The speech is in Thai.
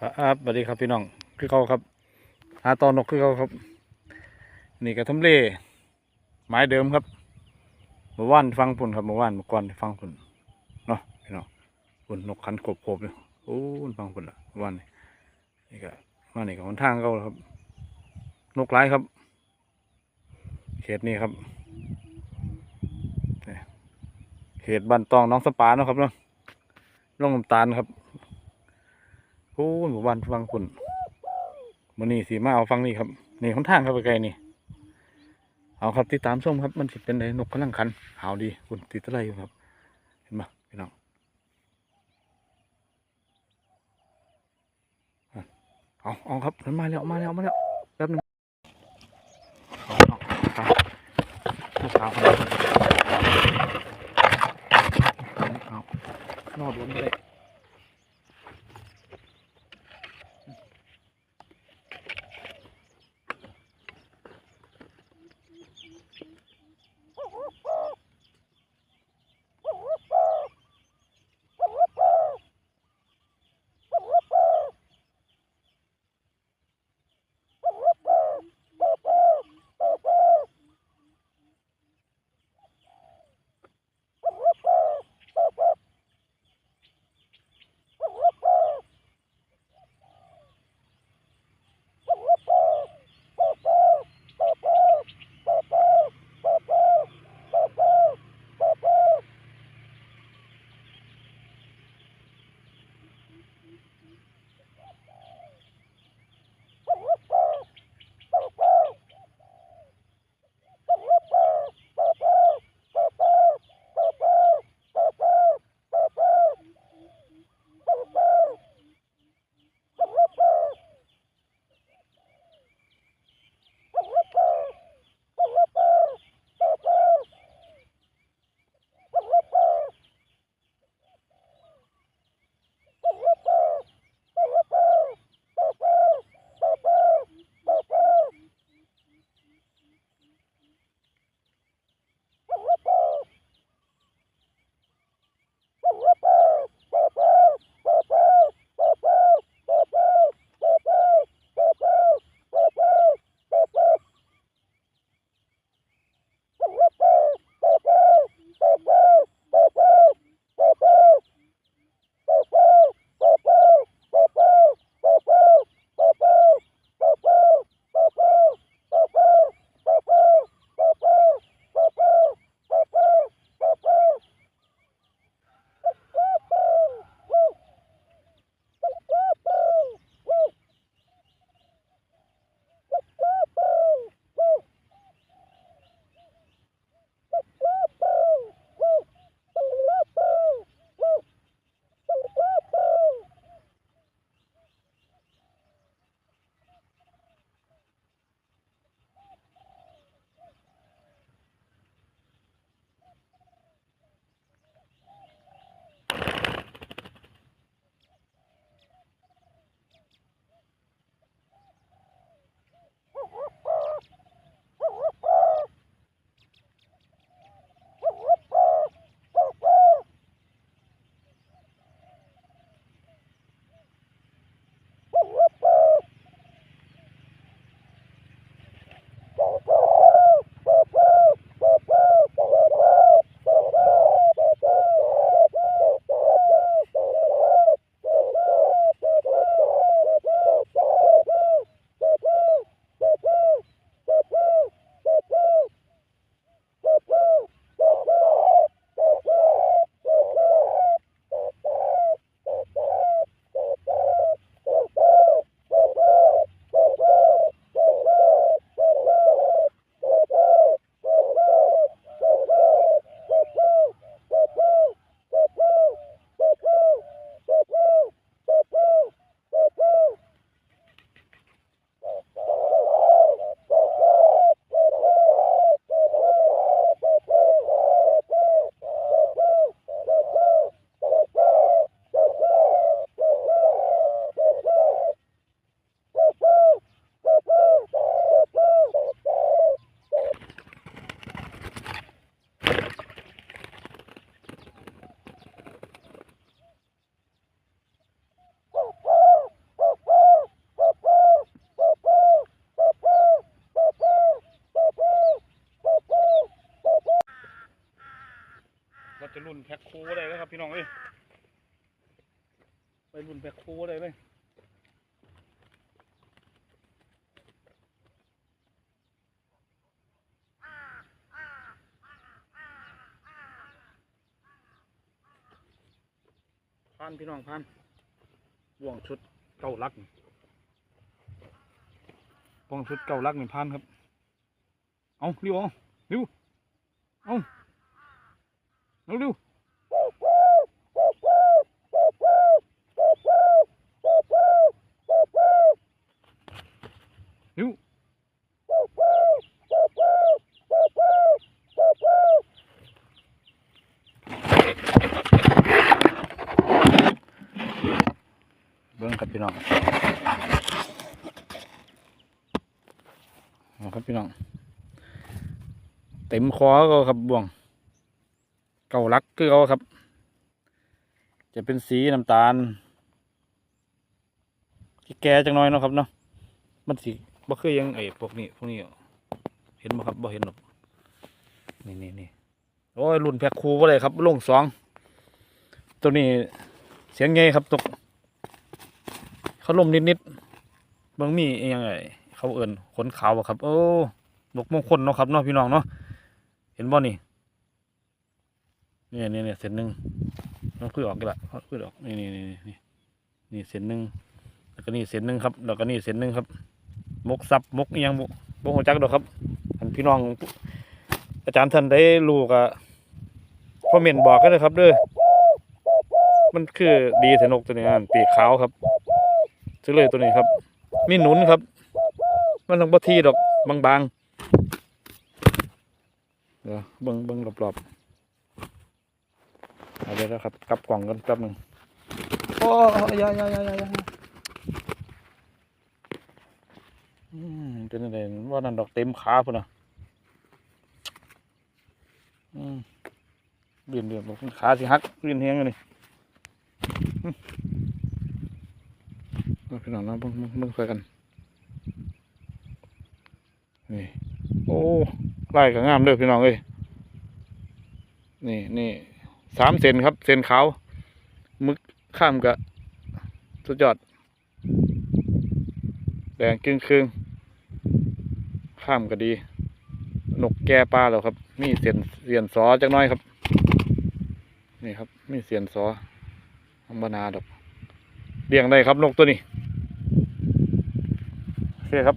ครับสวัสดีครับพี่น้องคือเขาครับ หาตอนนกคือเขาครับ นี่กระทำเลไม้เดิมครับเมื่อวานฟังปุ่นครับเมื่อวานเมื่อก่อนฟังปุ่นเนาะพี่น้องปุ่นนกขันกบกบเลยโอ้ฟังปุ่นละเมื่อวานนี่นี่ก็มานี่กับคนทางเขาแล้วครับ นกหลายครับ เขตนี้ครับเขตบ้านตองน้องสปาเนาะครับเนาะร่องน้ำตาลครับ โอ้ยหมู่บ้านฟังคุณมันนี่สีมาเอาฟังนี่ครับนี่คนทางครับไปไกลนี่เอาครับติดตามส้มครับ มันสิเป็นไดนกกำลังคันหาวดีคุณติดอะไรอยู่ครับ เห็นปะพี่น้องเอาเอาครับมันมาแล้วมาแล้วมาแล้วแป๊บหนึงเอาเอาเอาลูกสาวคนนี้เอานอดวนไปเลย จะรุนแพ็คคูได้เลยครับ พี่น้องเอ้ยไปรุ่นแพ็คคูได้เลยพันพี่น้องพันบ่วงชุดเก้าลักนี่บ่วงชุดเก้าลักหนึ่งพันครับ เอาเร็วเอาเร็วเอา เร็วเร็วเบิ้งครับพี่น้องครับพี่น้อง เต็มคอก็ครับบ่วง เก่าลักคือเขาครับ จะเป็นสีน้ำตาลแก่จังน้อยเนาะครับเนาะมันสีบ่คือยังไอ้พวกนี้พวกนี้เห็นบ่ครับบ่เห็นหรอกนี่นี่นี่โอ้ยรุ่นแพ็คคูบ่เลยครับลงสองตัวนี้เสียงไงครับตกเขาลมนิดๆบางมีอยังไงเขาเอิ่นขนขาวอะครับ โอ้ดอกมงคลเนาะครับเนาะพี่น้องเนาะเห็นบ่นี่ นี่ยเนี่ยเนี่ยเส้นหนึ่งมันคุยออกกันละคุยออกนี่นี่นี่นี่นี่เส้นหนึ่งแล้วก็นี่เส้นหนึ่งครับ แล้วก็นี่เส้นหนึ่งครับ มกซับมกอิหยังบ่บ่หัวจักดอกครับอันพี่น้อง อาจารย์ท่านได้รู้ก็คอมเมนต์บอกกันเลยครับเด้อมันคือดีสนุกตัวนี้อันปีกขาวครับซื้อเลยตัวนี้ครับ มีหนุนครับ มันต้องบ่ทีดอกบางๆเดี๋ยวเบิ่งเบิ่งรอบๆ เอาเดี๋ยวนะครับกลับกล่องกันแป๊บหนึงโอ้ยยายายายายาอืมเป็นอะไรว่านั่นดอกเต็มขาพุ่นน่ะอืมเรียนเรียนบอกขาสิหักเรียนเฮียงอยู่นี่อืมเอาพี่น้องเนาะเบิ่งเบิ่งเบิ่งช่วยกัน นี่ โอ้ไล่ก็งามเด้อพี่น้องเอ้ยนี่นี่ สามเซนครับ เซนขาวมึกข้ามกะสุดยอด แดงครึ่งครึ่งข้ามก็ดี นกแก่ปลาแล้วครับ มีเสียนเสียนสอจักน้อยครับ นี่ครับ มีเสียนสอธรรมนาดอกเลี้ยงได้ครับนกตัวนี้โอเคครับ